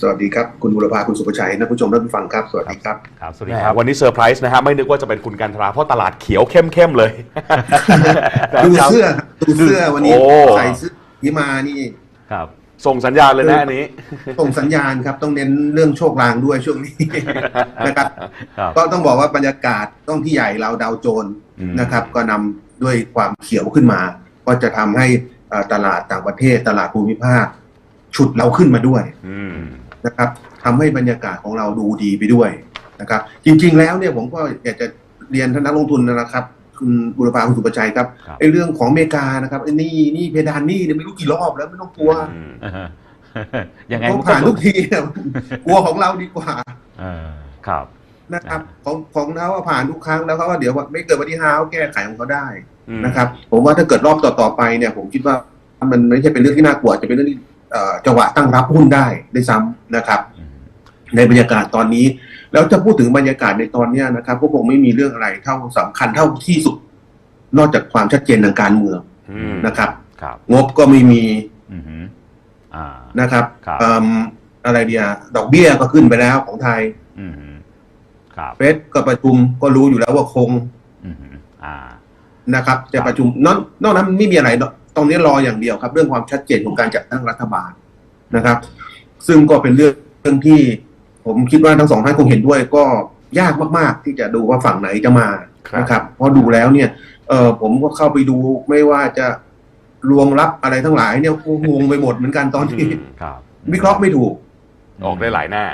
สวัสดีครับ คุณบุรพาคุณสุภชัยท่านผู้ชมท่านผู้ฟังครับ สวัสดีครับครับสวัสแหดีมครับ วันนี้เซอร์ไพรส์นะฮะไม่นึกว่าจะเป็นคุณกันทราเพราะตลาดเขียวเข้มๆเลยดูเสื้อดูเสื้อวันนี้โอ้ใส่เสื้อนี้มานี่ครับส่งสัญญาณเลยนะอันนี้ ส่งสัญญาณครับต้องเน้นเรื่องโชคลางด้วยช่วงนี้นะครับครับก็ต้องบอกว่าบรรยากาศต้องที่ใหญ่เราดาวโจนส์อืมนะครับ ก็นำด้วยความเขียวขึ้นมา ก็จะทำให้เอ่อตลาดต่างประเทศตลาดภูมิภาค ฉุดเราขึ้นมาด้วยอืม นะครับทำให้บรรยากาศของเราดูดีไปด้วยนะครับ จริง ๆ แล้วเนี่ยผมก็อยากจะเรียนท่านนักลงทุนนะครับ คุณบุรพาคุณสุประชัยครับครับไอ้เรื่องของอเมริกานะครับไอ้นี่นี่เพดานนี่เนี่ยไม่รู้กี่รอบแล้วไม่ต้องกลัวอืมยังไงต้องมันผ่านทุกทีเนี่ยกลัวของเราดีกว่าเออครับนะครับของของเขาว่าผ่านทุกครั้งแล้วเขาว่าเดี๋ยวไม่เกิดวันที่ห้าเขาแก้ไขของเขาได้อืมนะครับ ผมว่าถ้าเกิดรอบต่อๆไปเนี่ย ผมคิดว่ามันไม่ใช่เป็นเรื่องที่น่ากลัวจะเป็นเรื่องที่เอ่อ จังหวะตั้งรับหุ้นได้ด้วยซ้ำนะครับอืมในบรรยากาศตอนนี้ แล้วจะพูดถึงบรรยากาศในตอนเนี้ยนะครับ ก็คงไม่มีเรื่องอะไรเท่าสำคัญเท่าที่สุด นอกจากความชัดเจนทางการเมืองอืมนะครับครับงบก็ไม่มีอือหืออ่านะครับครับเอิ่มอะไรเดียดอกเบี้ยก็ขึ้นไปแล้วของไทยอือหือครับเฟดก็ประชุมก็รู้อยู่แล้วว่าคงอือหืออ่านะครับ จะประชุมนอกนอกนั้นไม่มีอะไรหรอก ตรงนี้รออย่างเดียวครับ เรื่องความชัดเจนของการจัดตั้งรัฐบาลนะครับ ซึ่งก็เป็นเรื่องเรื่องที่ ผมคิดว่าทั้งสองท่านคงเห็นด้วยก็ยากมาก ๆ ที่จะดูว่าฝั่งไหนจะมาครับนะครับเพราะดูแล้วเนี่ยเออผมก็เข้าไปดูไม่ว่าจะรวงรับอะไรทั้งหลายเนี่ยโอ้โหงงไปหมดเหมือนกันตอนนี้อืมครับวิเคราะห์ไม่ถูก ออกได้หลายหน้า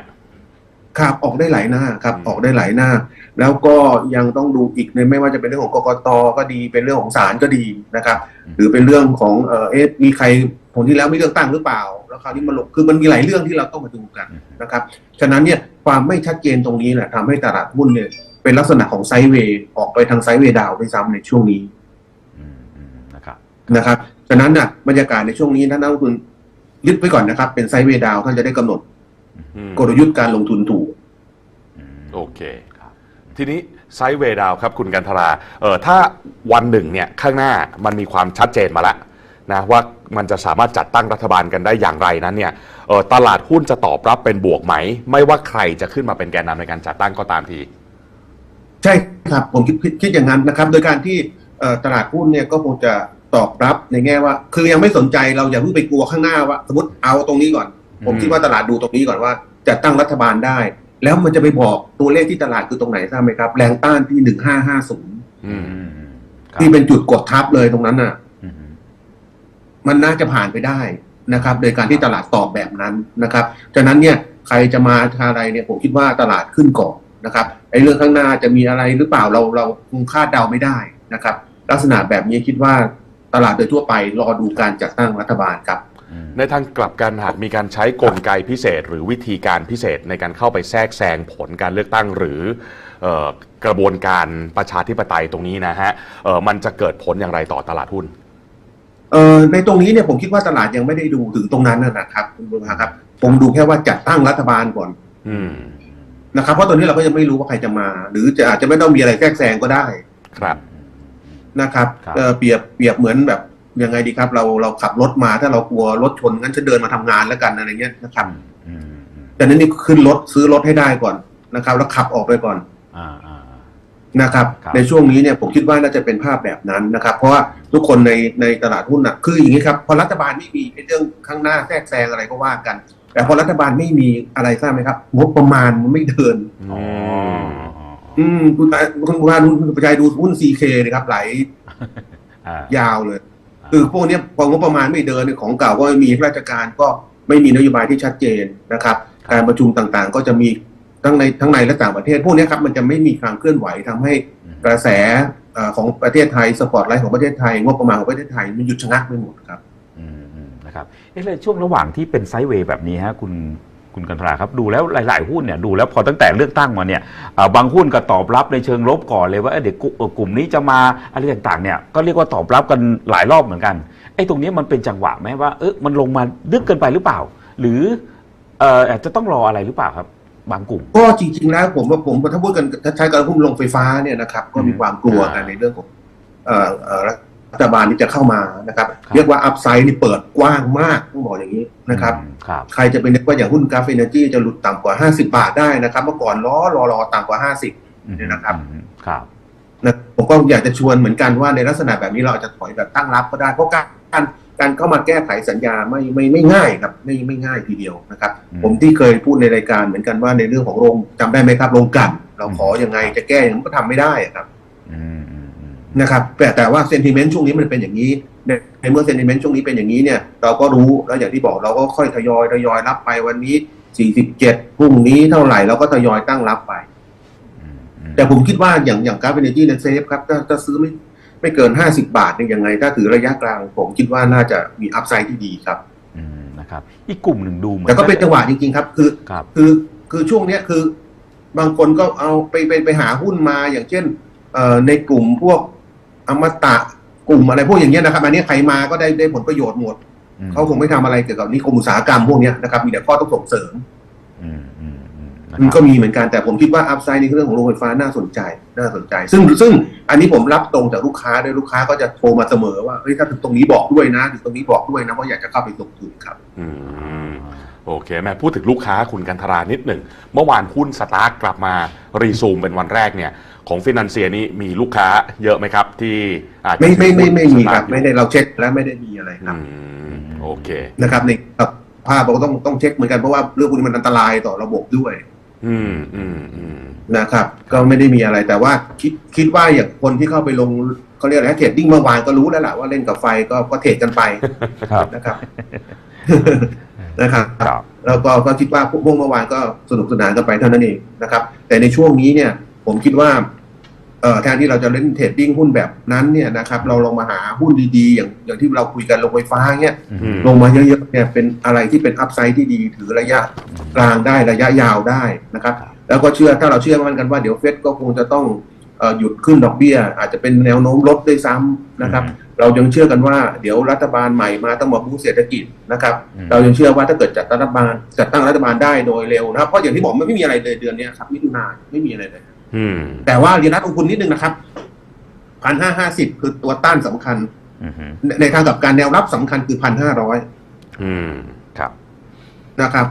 ครับออกได้หลายหน้าครับอืมออกได้หลายหน้า แล้วก็ยังต้องดูอีกในไม่ว่าจะเป็นเรื่องของกกตก็ดีเป็นเรื่องของศาลก็ดีนะครับ หรือเป็นเรื่องของเออเอ๊ะมีใครผลที่แล้วไม่เลือกตั้งหรือเปล่า แล้วคราวนี้มาลงคือมันมีหลายเรื่องที่เราต้องมาดูกันอืมนะครับฉะนั้นเนี่ยความไม่ชัดเจนตรงนี้แหละทำให้ตลาดหุ้นเนี่ยเป็นลักษณะของไซด์เวย์ออกไปทางไซด์เวย์ดาวน์ด้วยซ้ำในช่วงนี้อืมอืมนะครับนะครับฉะนั้นน่ะบรรยากาศในช่วงนี้ท่านนักลงทุนยึดไว้ก่อนนะครับ เป็นไซด์เวย์ดาวน์ท่านจะได้กำหนดอืม กลยุทธ์การลงทุนถูกอืมโอเคครับทีนี้ไซด์เวย์ดาวครับคุณกันทราเออถ้าวันหนึ่งเนี่ยข้างหน้ามันมีความชัดเจนมาแล้วนะว่ามันจะสามารถจัดตั้งรัฐบาลกันได้อย่างไรนั้นเนี่ยเออตลาดหุ้นจะตอบรับเป็นบวกไหม ไม่ว่าใครจะขึ้นมาเป็นแกนนำในการจัดตั้งก็ตามที ใช่ครับ ผมคิดคิดคิดอย่างนั้นนะครับ โดยการที่เอ่อตลาดหุ้นเนี่ยก็คงจะตอบรับในแง่ว่า คือยังไม่สนใจเราอย่าเพิ่งไปกลัวข้างหน้าว่า สมมติเอาตรงนี้ก่อน ผมอืมคิดว่าตลาดดูตรงนี้ก่อนว่าจะตั้งรัฐบาลได้ แล้วมันจะไปบอกตัวเลขที่ตลาดคือตรงไหนทราบไหมครับ แรงต้านที่หนึ่งห้าห้าศูนย์อืมอืมครับที่เป็นจุดกดทับเลยตรงนั้นน่ะอืมมันน่าจะผ่านไปได้นะครับ โดยการที่ตลาดตอบแบบนั้นนะครับฉะนั้นเนี่ยใครจะมาอะไรเนี่ยผมคิดว่าตลาดขึ้นก่อนนะครับไอ้เรื่องข้างหน้าจะมีอะไรหรือเปล่าเราเราคงคาดเดาไม่ได้นะครับ ลักษณะแบบนี้คิดว่าตลาดโดยทั่วไปรอดูการจัดตั้งรัฐบาลครับอืม ในทางกลับกันหากมีการใช้กลไกพิเศษ หรือวิธีการพิเศษในการเข้าไปแทรกแซงผลการเลือกตั้งหรือเออกระบวนการประชาธิปไตยตรงนี้นะฮะเออมันจะเกิดผลอย่างไรต่อตลาดหุ้นเอ่อในตรงนี้เนี่ยผมคิดว่าตลาดยังไม่ได้ดูถึงตรงนั้นนะนะครับคุณบุญพาครับ ผมดูแค่ว่าจัดตั้งรัฐบาลก่อน อืมนะครับเพราะตอนนี้เราก็ยังไม่รู้ว่าใครจะมา หรือจะอาจจะไม่ต้องมีอะไรแทรกแซงก็ได้ครับนะครับครับเอ่อเปรียบเปรียบเหมือนแบบ ยังไงดีครับ เราเราขับรถมาถ้าเรากลัวรถชนงั้นจะเดินมาทำงานแล้วกันอะไรเงี้ยนะครับอืมอืมแต่นั้นนี่ขึ้นรถซื้อรถให้ได้ก่อนนะครับ แล้วขับออกไปก่อนอ่าอ่านะครับครับ ในช่วงนี้เนี่ยผมคิดว่าน่าจะเป็นภาพแบบนั้นนะครับ เพราะว่าทุกคนในในตลาดหุ้นน่ะคืออย่างนี้ครับพอรัฐบาลไม่มีไอ้เรื่องข้างหน้าแทรกแซงอะไรก็ว่ากัน แต่พอรัฐบาลไม่มีอะไรทราบไหมครับงบประมาณมันไม่เดินอ๋ออืมคุณคุณคุณคุณประชัยดูหุ้น CK นะครับไหลอ่ายาวเลย คือพวกเนี้ยพองบประมาณไม่เดินเนี่ยของเก่าก็ไม่มีราชการก็ไม่มีนโยบายที่ชัดเจนนะครับ การประชุมต่างๆ ก็จะมีทั้งในทั้งในและต่างประเทศ พวกเนี้ยครับมันจะไม่มีการเคลื่อนไหวทำให้อืมกระแสเอ่อของประเทศไทยสปอร์ตไลท์ของประเทศไทยงบประมาณของประเทศไทยมันหยุดชะงักไปหมดครับอืมอืมนะครับเอ๊ะเลยช่วงระหว่างที่เป็นไซด์เวย์แบบนี้ฮะคุณ คุณกันตราครับดูแล้วหลาย ๆ หุ้นเนี่ยดูแล้วพอตั้งแต่เลือกตั้งมาเนี่ยอ่าบางหุ้นก็ตอบรับในเชิงลบก่อนเลยว่าเอ้ยเดี๋ยวกลุ่มเอ่อกลุ่มนี้จะมาอะไรต่าง ๆ เนี่ยก็เรียกว่าตอบรับกันหลายรอบเหมือนกันไอ้ตรงนี้มันเป็นจังหวะไหมว่าเออมันลงมาลึกเกินไปหรือเปล่า หรือเอ่ออาจจะต้องรออะไรหรือเปล่าครับ บางกลุ่ม ก็จริง ๆ แล้วผมว่าผมถ้าพูดกันถ้าใช้การหุ้นลงไฟฟ้าเนี่ยนะครับก็มีความกลัวกันในเรื่องของเอ่อเอ่อ รัฐฐบาลนี้จะเข้ามานะครับครับ เรียกว่าอัพไซด์นี่เปิดกว้างมากต้องบอกอย่างนี้นะครับอืมครับใครจะไปนึกว่าอย่างหุ้นกราฟเอเนจีจะหลุดต่ำกว่า 50 บาทได้นะครับ เมื่อก่อนล้อรอรอต่ำกว่า 50เนี่ยนะครับอืมครับนะผมก็อยากจะชวนเหมือนกันว่าในลักษณะแบบนี้เราอาจจะถอยแบบตั้งรับก็ได้เพราะการการการเข้ามาแก้ไขสัญญาไม่ไม่ไม่ง่ายครับไม่ไม่ง่ายทีเดียวนะครับอืมผมที่เคยพูดในรายการเหมือนกันว่าในเรื่องของโรงจำได้ไหมครับโรงกลั่นเราขอยังไงจะแก้ยังไงมันก็ทำไม่ได้อะครับ อืมอืมอืม นะครับแต่แต่ว่าเซนติเมนต์ช่วงนี้มันเป็นอย่างนี้ในในเมื่อเซนติเมนต์ช่วงนี้เป็นอย่างนี้เนี่ย เราก็รู้แล้วอย่างที่บอกเราก็ค่อยทยอยทยอยรับไปวันนี้ 47พรุ่งนี้เท่าไหร่เราก็ทยอยตั้งรับไปอืมอืมแต่ผมคิดว่าอย่างอย่างกราฟเอเนจีเนี่ยเซฟครับถ้าถ้าซื้อไม่ไม่เกิน 50 บาทเนี่ยยังไง ถ้าถือระยะกลาง ผมคิดว่าน่าจะมีอัพไซด์ที่ดีครับอืมนะครับ อีกกลุ่มหนึ่งดูเหมือนแต่ก็เป็นจังหวะจริงๆครับ คือครับคือคือช่วงเนี้ยคือบางคนก็เอาไปไปไปหาหุ้นมาอย่างเช่นเอ่อในกลุ่มพวก อมตะกลุ่มอะไรพวกอย่างเงี้ยนะครับอันนี้ใครมาก็ได้ได้ผลประโยชน์หมดอืมเขาคงไม่ทำอะไรเกี่ยวกับนิคมอุตสาหกรรมพวกเนี้ยนะครับมีแต่ข้อต้องส่งเสริมอืมอืมอืมนะมันคก็รับมีเหมือนกันแต่ผมคิดว่าอัพไซด์ในเรื่องของโรงไฟฟ้าน่าสนใจน่าสนใจ ซึ่งซึ่งอันนี้ผมรับตรงจากลูกค้าด้วยลูกค้าก็จะโทรมาเสมอว่าเฮ้ยถ้าถึงตรงนี้บอกด้วยนะถึงตรงนี้บอกด้วยนะว่าอยากจะเข้าไปลงทุนครับ อืมโอเคแม่พูดถึงลูกค้าคุณกันทรานิดหนึ่งเมื่อวานหุ้นสตาร์ทกลับมารีซูมเป็นวันแรกเนี่ย ของฟินแลนเซียนี่มีลูกค้าเยอะไหมครับ ที่อาจจะไม่ไม่ไม่ไม่มีสคตารัทบอยู่ไม่ได้เราเช็คแล้วไม่ได้มีอะไรคอืรับมโอเคนะครับในภาพเราก็ต้องต้องเช็คเหมือนกันเพราะว่าเรื่องพวกนี้มันอันตรายต่อระบบด้วย อืมอืมอืมนะครับ ก็ไม่ได้มีอะไรแต่ว่าคิดคิดว่าอย่างคนที่เข้าไปลงเขาเรียกอะไรเทรดดิ้งเมื่อวานก็รู้แล้วแหละว่าเล่นกับไฟก็ก็เทรดกันไปครับนะครับนะครับครับแล้วก็ก็คิดว่าพวกเมื่อวานก็สนุกสนานกันไปเท่านั้นเองนะครับ แต่ในช่วงนี้เนี่ย ผมคิดว่าเอ่อแทนที่เราจะเล่นเทรดดิ้งหุ้นแบบนั้นเนี่ยนะครับ เราลองมาหาหุ้นดีๆ อย่างอย่างที่เราคุยกันลงไฟฟ้าเนี่ยอืมลงมาเยอะๆเนี่ยเป็นอะไรที่เป็นอัพไซด์ที่ดีถือระยะกลางได้ระยะยาวได้นะครับ แล้วก็เชื่อถ้าเราเชื่อมั่นกันว่าเดี๋ยวเฟดก็คงจะต้องเอ่อหยุดขึ้นดอกเบี้ย อาจจะเป็นแนวโน้มลดด้วยซ้ำนะครับ เรายังเชื่อกันว่าเดี๋ยวรัฐบาลใหม่มาต้องมาบูสต์เศรษฐกิจนะครับอืมเรายังเชื่อว่าถ้าเกิดจัดรัฐบาลจัดตั้งรัฐบาลได้โดยเร็วนะครับเพราะอย่างที่บอกมันไม่มีอะไรเลยเดือนเนี้ยครับมิถุนายนไม่มีอะไรเลยอืม แต่ว่าเรียนรัฐลงทุนนิดนึงนะครับพันห้าห้าสิบคือตัวต้านสำคัญอืมอืมในในทางกลับการแนวรับสำคัญคือพันห้าร้อยอืมครับนะครับ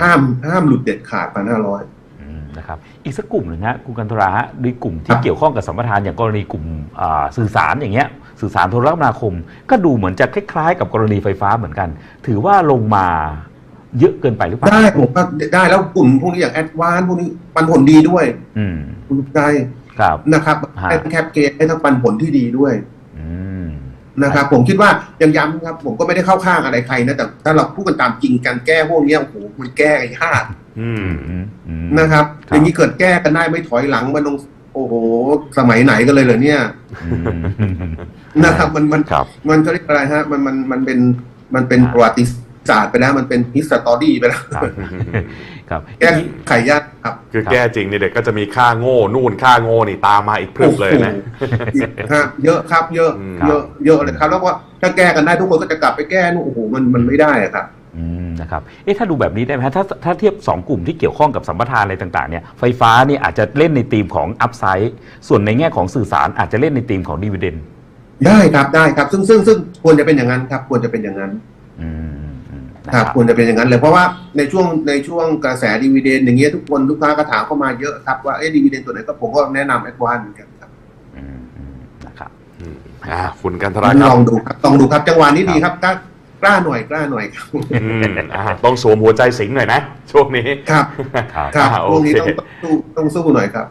ห้ามห้ามหลุดเด็ดขาดพันห้าร้อยอืมนะครับอีกสักกลุ่มหนึ่งฮะคุณกันตราฮะในกลุ่มคที่รับเกี่ยวข้องกับสัมปทานอย่างกรณีกลุ่มอ่าสื่อสารอย่างเงี้ย สื่อสารโทรคมนาคม ก็ดูเหมือนจะคล้ายๆ กับกรณีไฟฟ้าเหมือนกัน ถือว่าลงมา เยอะเกินไปหรือเปล่าได้ผมก็ได้แล้วกลุ่มพวกนี้อย่างแอดวานพวกนี้ปันผลดีด้วยอืมคุณได้ครับนะครับฮะให้แคปเกตให้ทั้งปันผลที่ดีด้วยอืมนะครับ ผมคิดว่ายังย้ำครับ ผมก็ไม่ได้เข้าข้างอะไรใครนะแต่ถ้าเราพูดกันตามจริงการแก้พวกเนี้ยโอ้โหมันแก้ยากอืมอืมอืมนะครับครับอย่างนี้เกิดแก้กันได้ไม่ถอยหลังมันลงโอ้โห สมัยไหนกันเลยเหรอเนี่ยอืมนะครับ มันมันครับมันเขาเรียกอะไรฮะ มันมันมันเป็นมันเป็นครับประวัติศาสตร์ ไปแล้วมันเป็นฮิสตอรี่ไปแล้วครับครับแก้ไขยากครับ คือแก้จริงนี่เด็กก็จะมีค่าโง่นู่นค่าโง่นี่ตามมาอีกพรึบเลยนะโอ้โหฮะเยอะครับเยอะอืมเยอะเยอะเลยครับ แล้วก็ถ้าแก้กันได้ทุกคนก็จะกลับไปแก้นู่นโอ้โหมันมันไม่ได้อะครับอืมนะครับเอ๊ะถ้าดูแบบนี้ได้ไหมฮะถ้าถ้าเทียบ 2 กลุ่มที่เกี่ยวข้องกับสัมปทานอะไรต่างๆเนี่ยไฟฟ้านี่อาจจะเล่นในธีมของอัพไซด์ส่วนในแง่ของสื่อสารอาจจะเล่นในธีมของดีเวเดนได้ครับได้ครับ ซึ่งซึ่งซึ่งควรจะเป็นอย่างนั้นครับ ควรจะเป็นอย่างนั้น อืมอืมนะ คครัรับบควรจะเป็นอย่างนั้นเลยเพราะว่าในช่วงในช่วงกระแสดีเวเดนอย่างเงี้ยทุกคนลูกค้าก็ถามเข้ามาเยอะครับว่าเอ๊ะดีเวเดนตัวไหนก็ผมก็แนะนำแอดวานเหมือนกันครับอืมอืมนะครับอืมอ่าคุณกันทราคลรับองดูครับลองดูครับจังหวะนี้ดีครับกล้ากล้าหน่อยกล้าหน่อยครับอืมอ่าต้องสวมหัวใจสิงหน่อยนะช่วงนี้ครับครับครับอ่าโอช่วงนี้เคต้องต้องสู้ต้องสู้หน่อยครับ